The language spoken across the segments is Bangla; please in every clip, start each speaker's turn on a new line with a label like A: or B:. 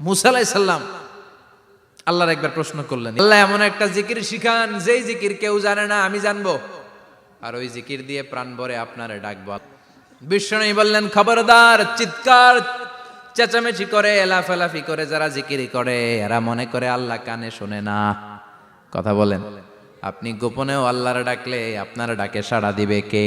A: মুসা আলাইসাল্লাম আল্লাহর একবার প্রশ্ন করলেন, আল্লাহ এমন একটা জিকির শিখান, যেই জিকির কেউ জানে না, আমি জানব। আর ওই জিকির দিয়ে প্রাণ ভরে আপনারে ডাকবো। বিষ্ণু বললেন, খবরদার, চিৎকার, চেঁচামেচি করে, এলাফেলাফি করে যারা জিকিরি করে, এরা মনে করে আল্লাহ কানে শোনে না। কথা বলেন, আপনি গোপনেও আল্লাহর ডাকলে আপনার ডাকে সাড়া দিবে কে?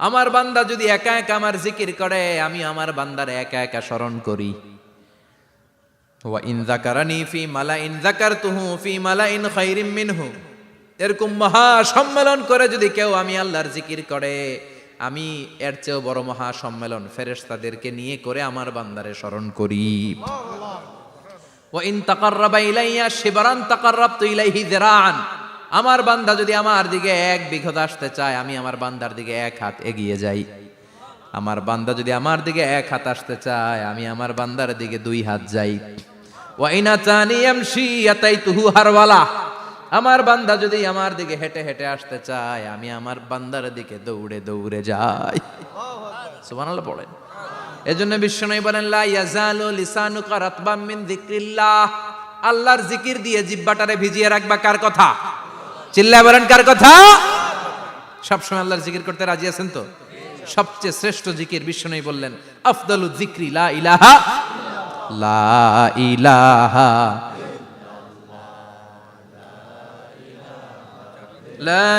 A: আমার বান্দা যদি একা একা আমার জিকির করে আমি আমার বান্দার একা একা স্মরণ করি। ইন জাকারানি ফি মালাইন জাকারতুহু ফি মালাইন খাইরিম মিনহু। এরকম মহা সম্মেলন করে যদি কেউ আমি আল্লাহর জিকির করে আমি এর চেয়েও বড় মহা সম্মেলন ফেরেশতাদেরকে নিয়ে করে আমার বান্দারে স্মরণ করি। ওয়া ইন তাকাররাবা ইলাইয়া শিবরান তাকাররাবতু ইলাইহি যিরাআন। আমার বান্দা যদি আমার দিকে এক বিঘত আসতে চায়, আমি আমার বান্দার দিকে এক হাত এগিয়ে যাই। আমার বান্দা যদি আমার দিকে এক হাত আসতে চায়, আমি আমার বান্দার দিকে দুই হাত যাই। আতাইতুহু হারওয়ালা। আমার বান্দা যদি আমার দিকে হেঁটে হেঁটে আসতে চায়, আমি আমার বান্দার দিকে দৌড়ে দৌড়ে যাই। সুবহানাল্লাহ পড়েন। এজন্য বিশ্বনবী বলেন, লা ইয়াজালু লিসানুকা রাতবাম মিন আল্লাহর জিকির দিয়ে জিব্বাটারে ভিজিয়ে রাখবা কার কথা? চিল্লায় বলেন কার কথা? সবসময় আল্লাহর জিকির করতে রাজি আছেন তো? সবচেয়ে শ্রেষ্ঠ জিকির বিশ্বনবী বললেন, আফদালু যিকরি লা ইলাহা লা ইলাহা লা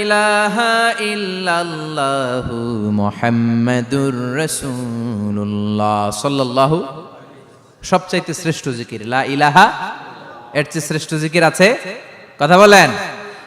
A: ইলাহা ইল্লাল্লাহু মুহাম্মাদুর রাসূলুল্লাহ। সাল্লাল্লাহু, সবচাইতে শ্রেষ্ঠ জিকির, লা ইলাহা, এর চেয়ে শ্রেষ্ঠ জিকির আছে? কথা বলেন।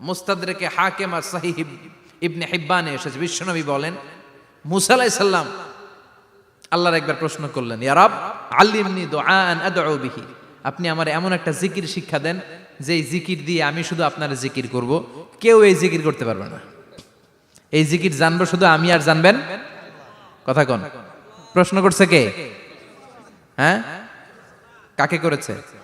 A: মুস্তাদরেকে হাকেম আর সাহিব ইবনে হিব্বানে এসেছে। বিশ্বনবী বলেন, মুসা আলাইহিস সালাম আল্লাহর একবার প্রশ্ন করলেন ইয়ারাব আল্লিমনি আদউ বিহি। আপনি আমার এমন একটা জিকির শিক্ষা দেন যে জিকির দিয়ে আমি শুধু আপনার জিকির করব। কেউ এই জিকির করতে পারবে না। এই জিকির জানব শুধু আমি আর জানবেন? কথা কোন। প্রশ্ন করছে কে? হ্যাঁ? কাকে করেছে?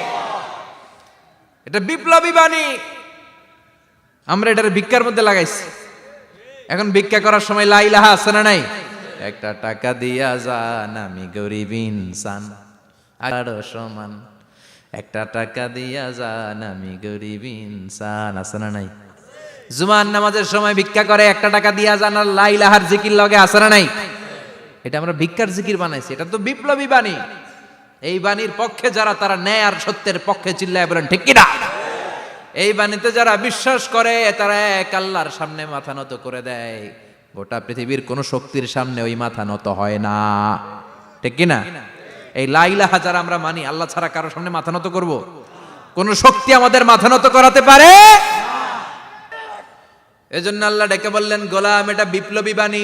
A: এটা বিপ্লবী বাণী। আমরা এটার ভিক্ষার মধ্যে লাগাইছি। এখন ভিক্ষা করার সময় লা ইলাহা আছে না নাই? একটা টাকা দিয়া যান, আমি গরিব ইনসান। আরও সমান। একটা টাকা দিয়া যান, আমি গরিব ইনসান। আছে না নাই? জুমান নামাজের সময় ভিক্ষা করে, একটা টাকা দিয়া যান আর লা ইলাহার জিকির লগে আছে না নাই? এটা আমরা ভিক্ষার জিকির বানাইছি। এটা তো বিপ্লবী বাণী। এই বাণীর পক্ষে যারা, তারা ন্যায় আর সত্যের পক্ষে চিল্লায় বলেন, ঠিক কিনা? এই বাণীতে যারা বিশ্বাস করে, তারা এক আল্লাহর সামনে মাথা নত করে দেয়। গোটা পৃথিবীর কোন শক্তির সামনে ওই মাথা নত হয় না। ঠিক কিনা? এই লাইলাহা যারা আমরা মানি, আল্লাহ ছাড়া কারও সামনে মাথা নত করব? কোন শক্তি আমাদের মাথা নত করাতে পারে? এজন্য আল্লাহ ডেকে বললেন, গোলাম, এটা বিপ্লবী বাণী।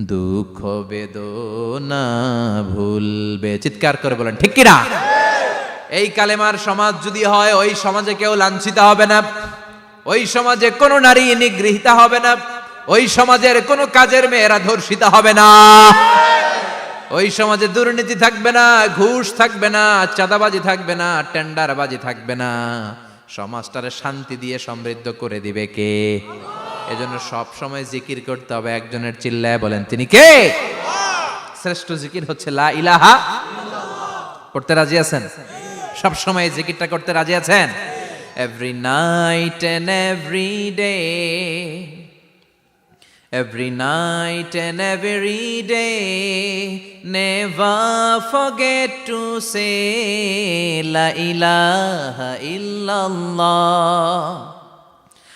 A: দুঃখ বেদনা ভুলবে। চিৎকার করে বলেন, ঠিক কিনা? এই কালেমার সমাজ যদি হয়, ওই সমাজে কেউ লাঞ্ছিত হবে না। ওই সমাজে কোনো নারী নিগৃহীতা হবে না। ওই সমাজের কোনো কাজের মেয়েরা ধর্ষিত হবে না। ওই সমাজে দুর্নীতি থাকবে না, ঘুষ থাকবে না, চাঁদাবাজি থাকবে না, টেন্ডারবাজি থাকবে না। সমাজটারে শান্তি দিয়ে সমৃদ্ধ করে দিবে কে? এজন্য সব সময় জিকির করতে হবে একজনের চিল্লায় বলেন তিনি কে? শ্রেষ্ঠ জিকির হচ্ছে লা ইলাহা করতে রাজি আছেন? সব সময় জিকিরটা করতে রাজি আছেন? Every night and every day Every night and every day, never forget to say La ilaha illallah.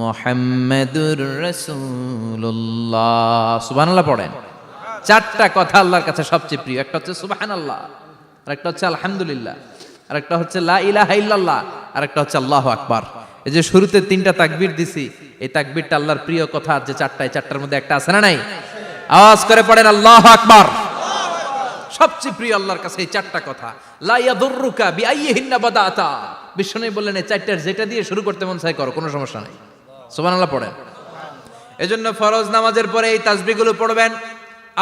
A: মুহাম্মাদুর রাসূলুল্লাহ। সুবহানাল্লাহ পড়েন। চারটা কথা আল্লাহর কাছে সবচেয়ে প্রিয়। একটা হচ্ছে সুবহানাল্লাহ আর একটা হচ্ছে আলহামদুলিল্লাহ আর একটা হচ্ছে লা ইলাহা ইল্লাল্লাহ আর একটা হচ্ছে আল্লাহু আকবার। এই যে শুরুতে তিনটা তাকবীর দিছি, এই তাকবীরটা আল্লাহর প্রিয় কথা যে চারটা এই চারটার মধ্যে একটা আছে না নাই? আওয়াজ করে পড়েন আল্লাহ আকবার। সবচেয়ে প্রিয় আল্লাহর কাছে এই চারটা কথা। লা ইয়াদুররুকা বিআইয়িহিন্না বাদাতা। বিশ্বনবী বললেন, এই চারটার যেটা দিয়ে শুরু করতে মন চাই করো, কোনো সমস্যা নাই। সুবহানাল্লাহ পড়েন। এজন্য ফরজ নামাজের পরে এই তাসবিহগুলো পড়বেন।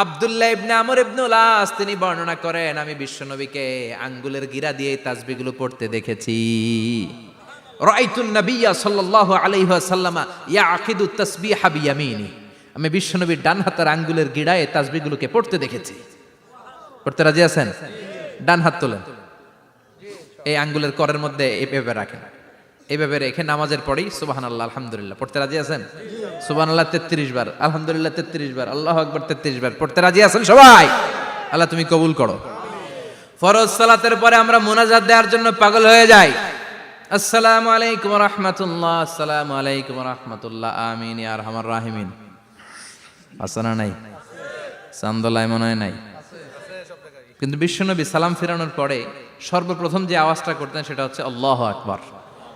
A: আব্দুল্লাহ ইবনে আমর ইবনুল আস তিনি বর্ণনা করেন, আমি বিশ্বনবীকে আঙ্গুলের গিরা দিয়ে এই তাসবিহগুলো পড়তে দেখেছি। রাআইতুন নাবিয়্যা সাল্লাল্লাহু আলাইহি ওয়াসাল্লামা ইয়াকিদু তাসবিহা বিয়ামিনি। আমি বিশ্বনবীর ডান হাতের আঙ্গুলের গিড়ায় এই তাসবিহগুলোকে পড়তে দেখেছি। পড়তে রাজি আছেন? ডান হাত তোলেন। এই আঙ্গুলের করের মধ্যে এইভাবে রাখেন। এইভাবে রেখে নামাজের পরেই সুবাহান আল্লাহ আলহামদুলিল্লাহ। পড়তে রাজি আছেন? সুবাহান আল্লাহ তেত্রিশ বার। আলহামদুলিল্লাহ, তেত্রিশ বার। আল্লাহ আকবর, তেত্রিশ বার। পড়তে রাজি আছেন সবাই? আল্লাহ তুমি কবুল করো। ফরজ সালাতের পরে আমরা মোনাজাত দেওয়ার জন্য পাগল হয়ে যাই। আসসালামু আলাইকুম রহমতুল্লাহ, আসসালামু আলাইকুম রহমতুল্লাহ, আমিন আর আমার রাহিমিন। আসানা নাই? চান্দলায় মনে হয় নাই। কিন্তু বিশ্বনবী সালাম ফেরানোর পরে সর্বপ্রথম যে আওয়াজটা করতেন সেটা হচ্ছে আল্লাহ আকবার।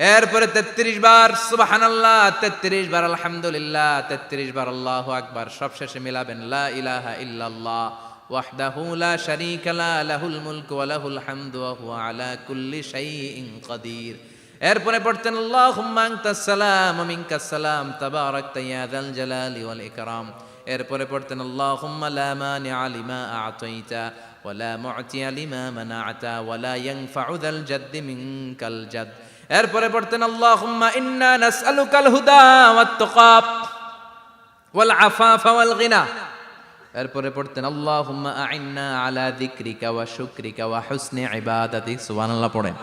A: এরপরে তেত্রিশ বার সুবাহান আল্লাহ তেত্রিশ বার, আলহামদুলিল্লাহ, তেত্রিশ বার, আল্লাহ আকবার, সব শেষে মিলাবেন, লা ইলাহা ইল্লাল্লাহ, ওয়াহদাহু লা শারীকা লা, লাহুল মুলকু ওয়া লাহুল হামদু ওয়া হুয়া আলা কুল্লি এরপরে পড়তেন, আল্লাহুম্মা আনতাস সালাম ওয়া মিনকাস সালাম, তাবারাকতা ইয়া যাল জালালি এরপরে পড়তেন, আল্লাহুম্মা লা মানিআ লিমা আ'তাইতা ওয়ালা মু'তিয়া লিমা মানা'তা ওয়ালা ইয়ানফা'ু যাল জাদ্দি মিনকাল জাদ। এরপরে পড়তেন, আল্লাহুম্মা ইন্না নাসআলুকাল হুদা ওয়াত তুকা ওয়াল আফাফা ওয়াল গিনা এরপরে পড়তেন, আল্লাহুম্মা আ'ইন্না আলা যিকরিকা ওয়া শুকরিকা ওয়া হুসনি ইবাদাতিক সুবহানাল্লাহ পড়েন।